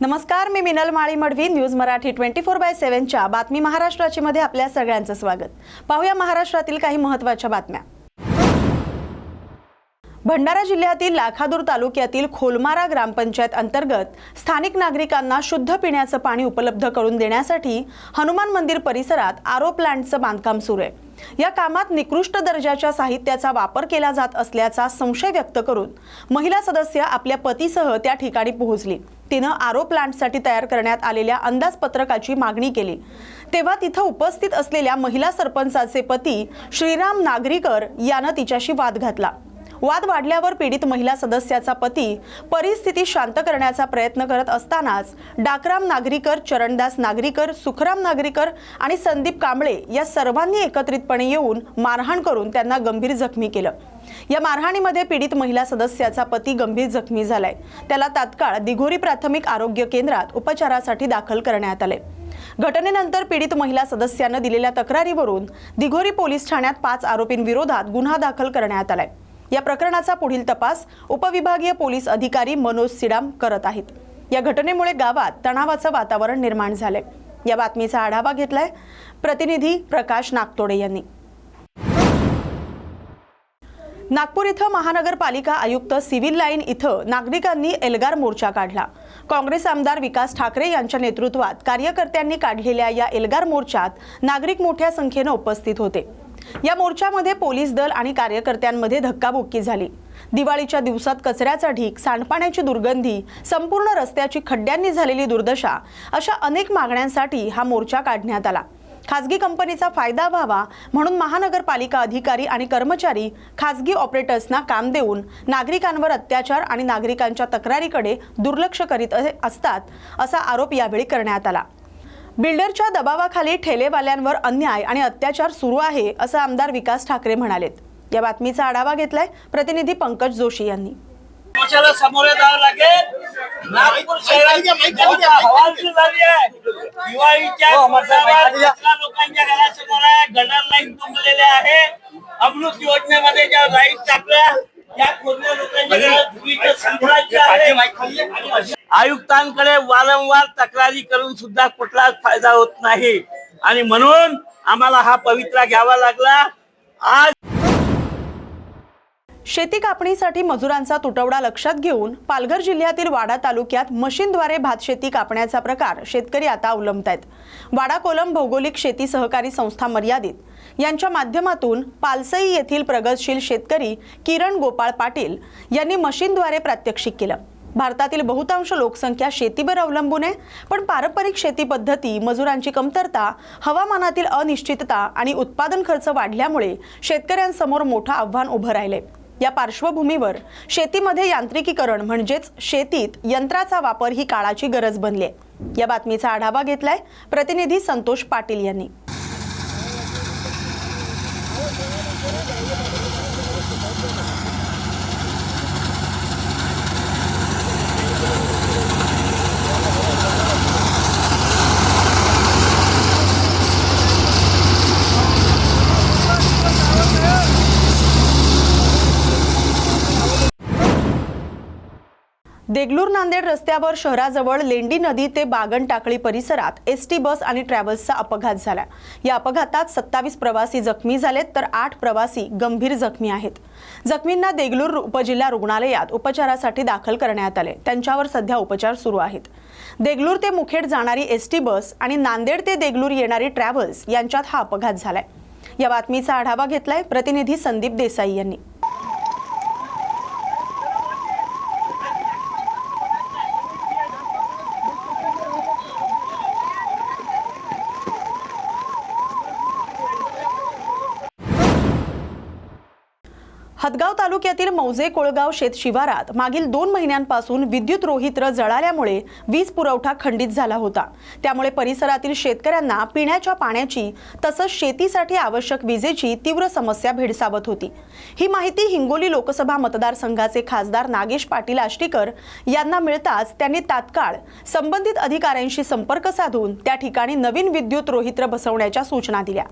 नमस्कार मी Minal Mali Madavi news Marathi twenty four by सेव्हनच्या बातमी महाराष्ट्राची मध्ये आपल्या सगळ्यांचं स्वागत. पाहूया महाराष्ट्रातील काही महत्त्वाच्या बातम्या. भंडारा जिल्ह्यातील लाखादूर तालुक्यातील खोलमारा ग्रामपंचायत अंतर्गत स्थानिक नागरिकांना शुद्ध पिण्याचं पाणी उपलब्ध करून देण्यासाठी हनुमान मंदिर परिसरात आरो प्लांटचं बांधकाम सुरू आहे. या कामात निकृष्ट दर्जाच्या साहित्याचा वापर केला जात असल्याचा संशय व्यक्त करून महिला सदस्य आपल्या पतीसह त्या ठिकाणी पोहोचली. तिनं आरो प्लांटसाठी तयार करण्यात आलेल्या अंदाजपत्रकाची मागणी केली. तेव्हा तिथं उपस्थित असलेल्या महिला सरपंचाचे पती श्रीराम नागरीकर यानं तिच्याशी वाद घातला. वाद वाढल्यावर पीडित महिला सदस्याचा पती परिस्थिती शांत करण्याचा प्रयत्न करत असतानाच डाकराम नागरीकर चरणदास नागरीकर सुखराम नागरीकर आणि संदीप कांबळे या सर्वांनी एकत्रितपणे येऊन मारहाण करून त्यांना गंभीर जखमी केलं. या मारहाणीमध्ये पीडित महिला सदस्याचा पती गंभीर जखमी झालाय. त्याला तात्काळ दिघोरी प्राथमिक आरोग्य केंद्रात उपचारासाठी दाखल करण्यात आले घटनेनंतर पीडित महिला सदस्यानं दिलेल्या तक्रारीवरून दिघोरी पोलीस ठाण्यात पाच आरोपींविरोधात गुन्हा दाखल करण्यात आलाय. या प्रकरणाचा पुढील तपास उपविभागीय पोलीस अधिकारी मनोज सिडाम करत आहेत. या घटनेमुळे गावात तणावाचं वातावरण निर्माण झालंय. या बातमीचा आढावा घेतलाय प्रतिनिधी प्रकाश नागतोडे यांनी. नागपूर इथं महानगरपालिका आयुक्त सिव्हिल लाईन इथं नागरिकांनी एल्गार मोर्चा काढला. काँग्रेस आमदार विकास ठाकरे यांच्या नेतृत्वात कार्यकर्त्यांनी काढलेल्या या एल्गार मोर्चात नागरिक मोठ्या संख्येनं उपस्थित होते. या मोर्चामध्ये पोलीस दल आणि कार्यकर्त्यांमध्ये धक्काबुक्की झाली. दिवाळीच्या दिवसात कचऱ्याचा ढीक सांडपाण्याची दुर्गंधी संपूर्ण रस्त्याची खड्ड्यांनी झालेली दुर्दशा अशा अनेक मागण्यांसाठी हा मोर्चा काढण्यात आला. खासगी कंपनीचा फायदा व्हावा म्हणून महानगरपालिका अधिकारी आणि कर्मचारी खासगी ऑपरेटर्सना काम देऊन नागरिकांवर अत्याचार आणि नागरिकांच्या तक्रारीकडे दुर्लक्ष करीत असतात असा आरोप यावेळी करण्यात आला. बिल्डरच्या दबावाखाली ठेलेवाल्यांवर अन्याय आणि अत्याचार सुरू आहे असं आमदार विकास ठाकरे म्हणालेत. या बातमीचा आढावा घेतलाय प्रतिनिधी पंकज जोशी यांनी. समस्याला सामोरे जावं लागेल. नागपूर शहराची जनता हवालदिल झाली आहे. दिवाळीच्या दिवसावर कचरा लोकांच्या घरासमोर आहे. गटर लाईन तुंबलेले आहे. अमृत योजनेमध्ये ज्या लाइट टाकल्या त्या खोदल्या लोकांच्या घरात धुळीचं साम्राज्य आहे. आयुक्तांकडे वारंवार तक्रारी करून सुद्धा कुठलाच फायदा होत नाही. आणि म्हणून आम्हाला हा पवित्रा घ्यावा लागला. आज शेती कापणीसाठी मजुरांचा तुटवडा लक्षात घेऊन पालघर जिल्ह्यातील वाडा तालुक्यात मशीनद्वारे भातशेती कापण्याचा प्रकार शेतकरी आता अवलंबत आहेत. वाडा कोलम भौगोलिक शेती सहकारी संस्था मर्यादित. यांच्या माध्यमातून पालसई येथील प्रगतशील शेतकरी किरण गोपाळ पाटील यांनी मशीनद्वारे प्रात्यक्षिक केलं. भारतातील बहुतांश लोकसंख्या शेतीवर अवलंबून आहे. पण पारंपरिक शेती पद्धती मजुरांची कमतरता हवामानातील अनिश्चितता आणि उत्पादन खर्च वाढल्यामुळे शेतकऱ्यांसमोर मोठं आव्हान उभं राहिले या पार्श्वभूमीवर शेतीमध्ये यांत्रिकीकरण म्हणजेच शेतीत यंत्राचा वापर ही काळाची गरज बनली आहे या बातमीचा आढावा घेतलाय प्रतिनिधी संतोष पाटील यांनी. देगलूर नांदेड रस्त्यावर शहराजवळ लेंडी नदी ते बागन टाकळी परिसरात एस टी बस आणि ट्रॅव्हल्सचा अपघात झाला. या अपघातात सत्तावीस प्रवासी जखमी झालेत तर आठ प्रवासी गंभीर जखमी आहेत. जखमींना देगलूर उपजिल्हा रुग्णालयात उपचारासाठी दाखल करण्यात आले. त्यांच्यावर सध्या उपचार सुरू आहेत. देगलूर ते मुखेड जाणारी एस टी बस आणि नांदेड ते देगलूर येणारी ट्रॅव्हल्स यांच्यात हा अपघात झालाय. या बातमीचा आढावा घेतलाय प्रतिनिधी संदीप देसाई यांनी हदगाव तालुक्यातील मौजे कोळगाव शेत शिवारात मागील दोन महिन्यांपासून विद्युत रोहित्र जळाल्यामुळे वीज पुरवठा खंडित झाला होता. त्यामुळे परिसरातील शेतकऱ्यांना पिण्याच्या पाण्याची तसंच शेतीसाठी आवश्यक विजेची तीव्र समस्या भेडसावत होती. ही माहिती हिंगोली लोकसभा मतदारसंघाचे खासदार नागेश पाटील आष्टीकर यांना मिळताच त्यांनी तात्काळ संबंधित अधिकाऱ्यांशी संपर्क साधून त्या ठिकाणी नवीन विद्युत रोहित्र बसवण्याच्या सूचना दिल्या.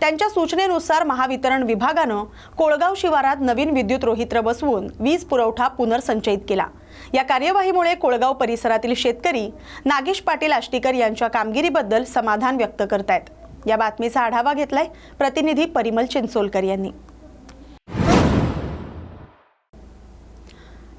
त्यांच्या सूचनेनुसार महावितरण विभागानं कोळगाव शिवारात नवीन विद्युत रोहित्र बसवून वीज पुरवठा पुनर्संचयित केला. या कार्यवाहीमुळे कोळगाव परिसरातील शेतकरी नागेश पाटील आष्टीकर यांच्या कामगिरीबद्दल समाधान व्यक्त करतायत. या बातमीचा आढावा घेतलाय प्रतिनिधी परिमल चिंचोलकर यांनी.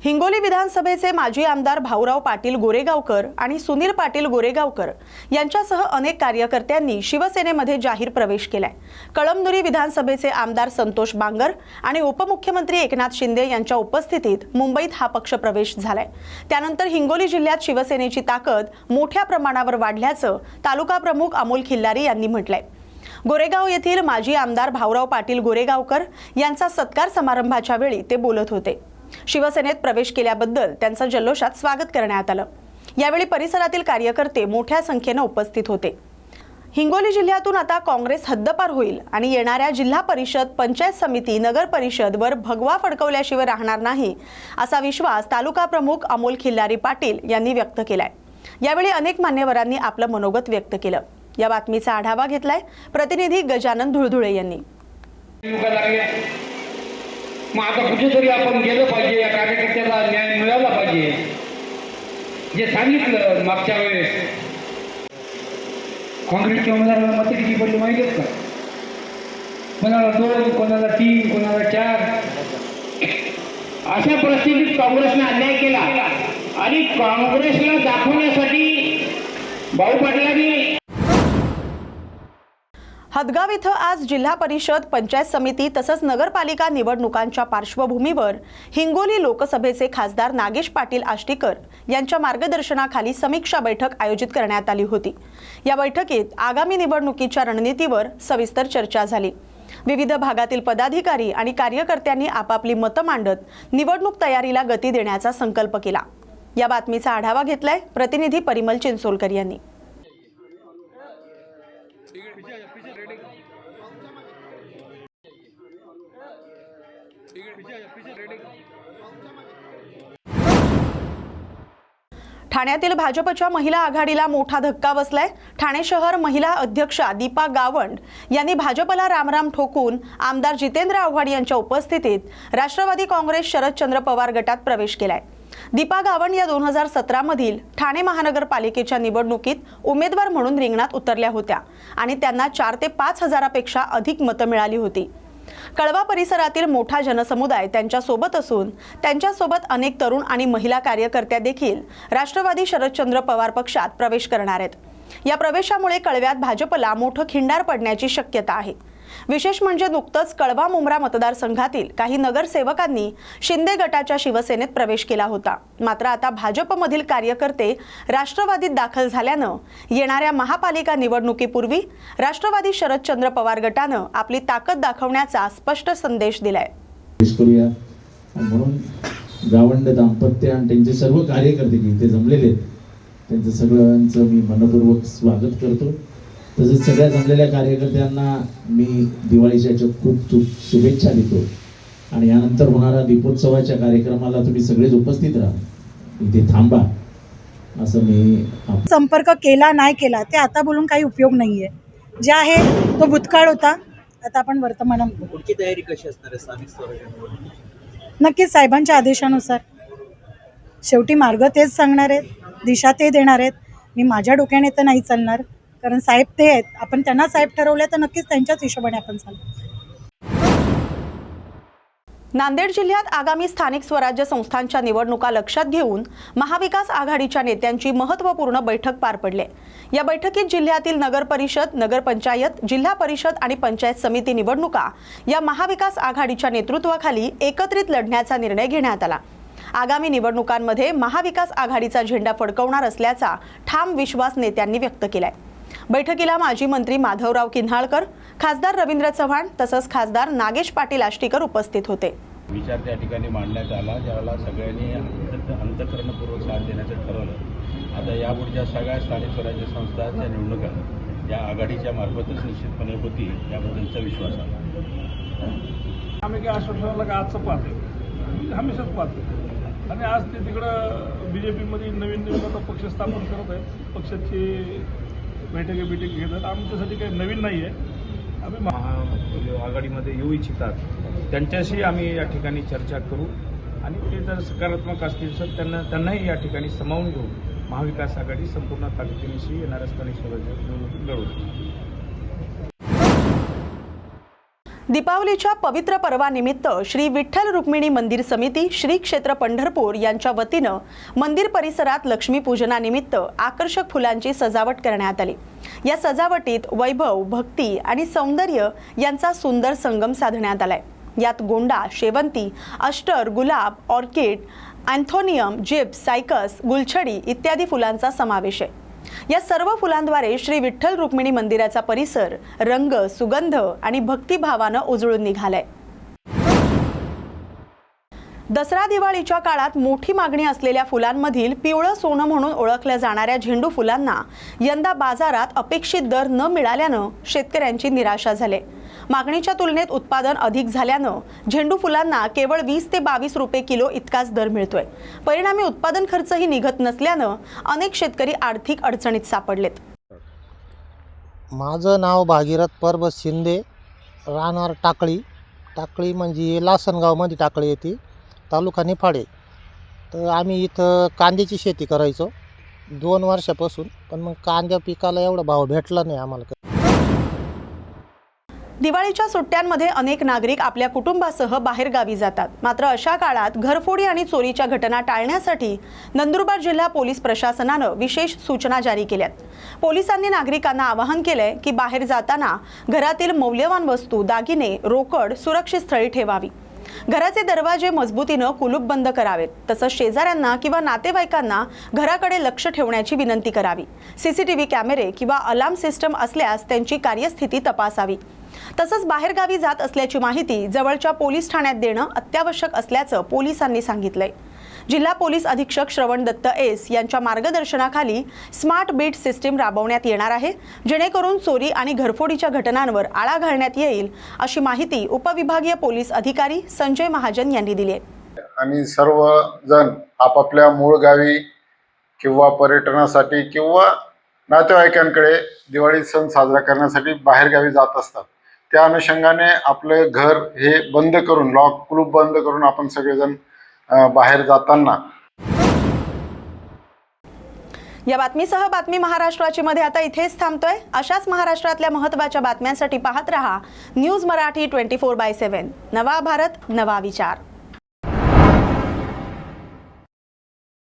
हिंगोली विधानसभेचे माजी आमदार भाऊराव पाटील गोरेगावकर आणि सुनील पाटील गोरेगावकर यांच्यासह अनेक कार्यकर्त्यांनी शिवसेनेमध्ये जाहीर प्रवेश केलाय. कळमनुरी विधानसभेचे आमदार संतोष बांगर आणि उपमुख्यमंत्री एकनाथ शिंदे यांच्या उपस्थितीत मुंबईत हा पक्ष प्रवेश झालाय. त्यानंतर हिंगोली जिल्ह्यात शिवसेनेची ताकद मोठ्या प्रमाणावर वाढल्याचं तालुका प्रमुख अमोल खिल्लारी यांनी म्हटलंय. गोरेगाव येथील माजी आमदार भाऊराव पाटील गोरेगावकर यांचा सत्कार समारंभाच्या वेळी ते बोलत होते. शिवसेनेत प्रवेश केल्याबद्दल त्यांचं जल्लोषात स्वागत करण्यात आलं. यावेळी परिसरातील कार्यकर्ते मोठ्या संख्येनं उपस्थित होते. हिंगोली जिल्ह्यातून आता काँग्रेस हद्दपार होईल आणि येणाऱ्या जिल्हा परिषद पंचायत समिती नगर परिषदवर भगवा फडकवल्याशिवाय राहणार नाही असा विश्वास तालुका प्रमुख अमोल खिल्लारी पाटील यांनी व्यक्त केलाय. यावेळी अनेक मान्यवरांनी आपलं मनोगत व्यक्त केलं. या बातमीचा आढावा घेतलाय प्रतिनिधी गजानन धुळधुळे यांनी. मग आता कुठेतरी आपण गेलं पाहिजे या कार्यकर्त्याला न्याय मिळाला पाहिजे. जे सांगितलं मागच्या वेळेस. काँग्रेसच्या उमेदवाराला मतं किती पडली माहिती आहेत का? कोणाला दोन कोणाला तीन कोणाला चार. अशा परिस्थितीत काँग्रेसने अन्याय केला. आणि काँग्रेसला दाखवण्यासाठी भाऊ पाटलांनी हदगाव इथं आज जिल्हा परिषद पंचायत समिती तसंच नगरपालिका निवडणुकांच्या पार्श्वभूमीवर हिंगोली लोकसभेचे खासदार नागेश पाटील आष्टीकर यांच्या मार्गदर्शनाखाली समीक्षा बैठक आयोजित करण्यात आली होती. या बैठकीत आगामी निवडणुकीच्या रणनीतीवर सविस्तर चर्चा झाली. विविध भागातील पदाधिकारी आणि कार्यकर्त्यांनी आपापली मतं मांडत निवडणूक तयारीला गती देण्याचा संकल्प केला. या बातमीचा आढावा घेतलाय प्रतिनिधी परिमल चिंचोलकर यांनी. ठाण्यातील भाजपच्या महिला आघाडीला मोठा धक्का बसलाय. ठाणे शहर महिला अध्यक्षा दीपा गावंड यांनी भाजपला रामराम ठोकून आमदार जितेंद्र आव्हाड यांच्या उपस्थितीत राष्ट्रवादी काँग्रेस शरदचंद्र पवार गटात प्रवेश केलाय. दीपा गावंड या दोन हजार सतरा मधील ठाणे महानगरपालिकेच्या निवडणुकीत उमेदवार म्हणून रिंगणात उतरल्या होत्या आणि त्यांना चार ते पाच हजारापेक्षा अधिक मतं मिळाली होती. कळवा परिसरातील मोठा जनसमुदाय त्यांच्यासोबत असून त्यांच्यासोबत अनेक तरुण आणि महिला कार्यकर्त्या देखील राष्ट्रवादी शरदचंद्र पवार पक्षात प्रवेश करणार आहेत. या प्रवेशामुळे कळव्यात भाजपला मोठं खिंडार पडण्याची शक्यता आहे. विशेष म्हणजे नुकतंच कळवा मुंब्रा मतदारसंघातील काही नगरसेवकांनी शिंदे गटाच्या शिवसेनेत प्रवेश केला होता. मात्र आता भाजपमधील कार्यकर्ते राष्ट्रवादीत दाखल झाल्यानं येणाऱ्या महापालिका निवडणुकीपूर्वी राष्ट्रवादी शरदचंद्र पवार गटानं आपली ताकद दाखवण्याचा स्पष्ट संदेश दिलाय. म्हणून गावंड दाम्पत्य आणि त्यांचे सर्व कार्यकर्ते जमलेले त्यांचं सगळ्यांचं मी मनपूर्वक स्वागत करतो. तसेच सगळ्या जमलेल्या कार्यकर्त्यांना मी दिवाळीच्या खूप खूप शुभेच्छा देतो. आणि यानंतर होणाऱ्या दीपोत्सवाच्या कार्यक्रमाला तुम्ही सगळेच उपस्थित राहा. इथे थांबा. असं मी संपर्क केला नाही केला ते आता बोलून काही उपयोग नाही आहे जे आहे तो भूतकाळ होता. आता आपण. पुढची तयारी कशी असणार आहे स्थानिक स्वराज्य निवडणुकीची? नक्कीच साहेबांच्या आदेशानुसार. शेवटी मार्ग तेच सांगणार आहेत दिशा ते देणार आहेत. मी माझ्या डोक्याने तर नाही चालणार. कारण साहेब ते आहेत. आपण त्यांना साहेब ठरवले तर नक्कीच त्यांच्याच हिशोबाने आपण चालू. नांदेड जिल्ह्यात आगामी स्थानिक स्वराज्य संस्थांच्या निवडणुका लक्षात घेऊन महाविकास आघाडीच्या नेत्यांची महत्त्वपूर्ण बैठक पार पडली. या बैठकीत जिल्ह्यातील नगर परिषद नगरपंचायत जिल्हा परिषद आणि पंचायत समिती निवडणुका या महाविकास आघाडीच्या नेतृत्वाखाली एकत्रित लढण्याचा निर्णय घेण्यात आला. आगामी निवडणुकांमध्ये महाविकास आघाडीचा झेंडा फडकवणार असल्याचा ठाम विश्वास नेत्यांनी व्यक्त केलाय. बैठकीला माजी मंत्री माधवराव किन्हाळकर खासदार रवींद्र चव्हाण तसंच खासदार नागेश पाटील आष्टीकर उपस्थित होते. विचार त्या ठिकाणी मांडण्यात आला ज्याला सगळ्यांनी अंत अंतकरणपूर्वक साथ देण्याचं ठरवलं. आता यापुढच्या सगळ्या स्थानिक स्वराज्य संस्थांच्या निवडणुका या आघाडीच्या मार्फतच निश्चितपणे होतील याबद्दलचा विश्वास आहे आम्ही काय आश्वासनाला काय आजचं पाहतो हमेशाच पाहतो. आणि आज ते तिकडं बी जे पीमध्ये नवीन नवीन आता पक्ष स्थापन करत आहेत. पक्षाची बैठकी बैठकी घेत आहेत आमच्यासाठी काही नवीन नाही आहे आम्ही महा- आघाडीमध्ये येऊ इच्छितात. त्यांच्याशी आम्ही या ठिकाणी चर्चा करू आणि ते जर सकारात्मक असतील तर त्यांना त्यांनाही या ठिकाणी सामावून घेऊ. महाविकास आघाडी संपूर्ण ताकदीनिशी येणाऱ्या स्थानिक स्वराज्य निवडणूक दीपावलीच्या पवित्र पर्वानिमित्त श्री विठ्ठल रुक्मिणी मंदिर समिती श्री क्षेत्र पंढरपूर यांच्या वतीनं मंदिर परिसरात लक्ष्मीपूजनानिमित्त आकर्षक फुलांची सजावट करण्यात आली. या सजावटीत वैभव भक्ती आणि सौंदर्य यांचा सुंदर संगम साधण्यात आलाय. यात गोंडा शेवंती अष्टर गुलाब ऑर्किड अँथोनियम जिप्स सायकस गुलछडी इत्यादी फुलांचा समावेश आहे. या सर्व फुलांद्वारे श्री विठ्ठल रुक्मिणी मंदिराचा परिसर रंग सुगंध आणि भक्तिभावानं उजळून निघालाय. दसरा दिवाळीच्या काळात मोठी मागणी असलेल्या फुलांमधील पिवळं सोनं म्हणून ओळखल्या जाणाऱ्या झेंडू फुलांना यंदा बाजारात अपेक्षित दर न मिळाल्यानं शेतकऱ्यांची निराशा झाली. मागणीच्या तुलनेत उत्पादन अधिक झाल्यानं झेंडू फुलांना केवळ वीस ते बावीस रुपये किलो इतकाच दर मिळतोय. परिणामी उत्पादन खर्चही निघत नसल्यानं अनेक शेतकरी आर्थिक अडचणीत सापडलेत. माझं नाव भागीरथ परबत शिंदे राहणार टाकळी. टाकळी म्हणजे लासनगावमध्ये टाकळी येते तालुका निफाडे. तर आम्ही इथं कांद्याची शेती करायचो दोन वर्षापासून. पण मग कांद्या पिकाला एवढा भाव भेटला नाही आम्हाला. दिवाळीच्या सुट्ट्यांमध्ये अनेक नागरिक आपल्या कुटुंबासह बाहेरगावी जातात. मात्र अशा काळात घरफोडी आणि चोरीच्या घटना टाळण्यासाठी नंदुरबार जिल्हा पोलीस प्रशासनानं विशेष सूचना जारी केल्यात. पोलिसांनी नागरिकांना आवाहन केलंय की बाहेर जाताना घरातील मौल्यवान वस्तू दागिने रोकड सुरक्षित स्थळी ठेवावी. घराचे दरवाजे मजबूतीनं कुलूप बंद करावेत. तसंच शेजाऱ्यांना किंवा नातेवाईकांना घराकडे लक्ष ठेवण्याची विनंती करावी. सीसीटीव्ही कॅमेरे किंवा अलार्म सिस्टम असल्यास त्यांची कार्यस्थिती तपासावी. तसंच बाहेरगावी जात असल्याची माहिती जवळच्या पोलीस ठाण्यात देणं अत्यावश्यक असल्याचं पोलिसांनी सांगितलंय. जिल्हा पोलीस अधीक्षक श्रवण दत्त एस यांच्या मार्गदर्शनाखाली स्मार्ट बीट सिस्टीम राबवण्यात येणार आहे. जेणेकरून चोरी आणि घरफोडीच्या घटनांवर आळा घालण्यात येईल अशी माहिती उपविभागीय पोलीस अधिकारी संजय महाजन यांनी दिली आहे. आणि सर्वजण आपापल्या मूळ गावी किंवा पर्यटनासाठी किंवा नातेवाईकांकडे दिवाळी सण साजरा करण्यासाठी बाहेरगावी जात असतात. त्या अनुषंगाने आपलं घर हे बंद करून लॉक क्लूप बंद करून आपण सगळेजण बाहेर जाताना. या बातमीसह बातमी महाराष्ट्राची मध्ये आता इथेच थांबतोय. अशाच महाराष्ट्रातल्या महत्त्वाच्या बातम्यांसाठी पाहत रहा news Marathi twenty four by seven. नवा भारत नवा विचार.